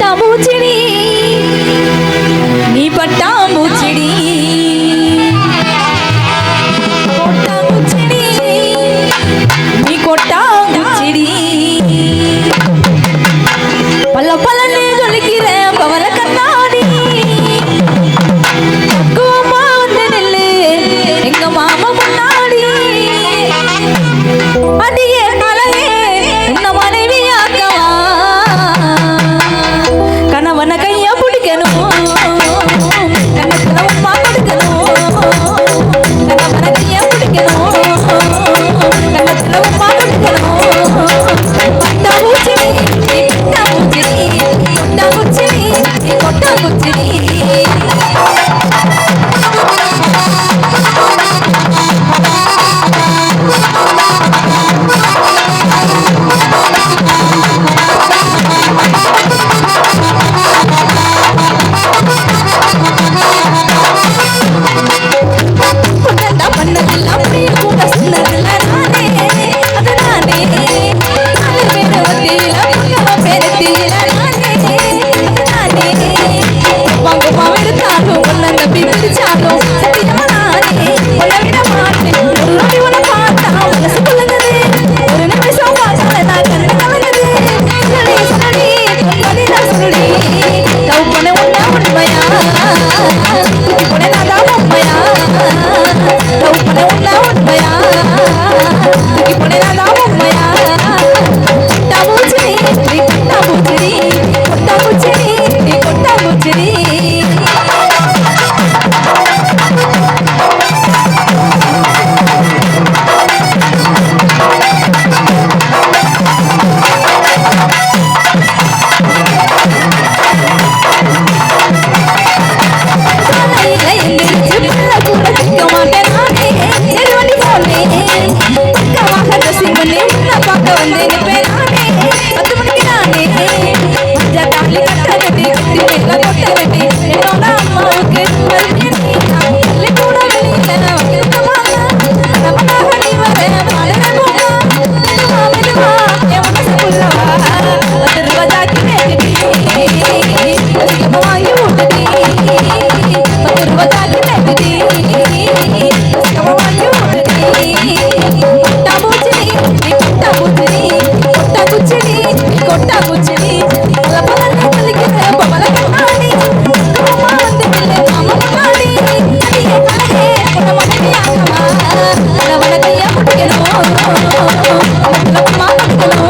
到目前。Hello po! y poner a la ரவணக்கையா பிடிக்கணும் ரவணக்கமா பிடிக்கணும்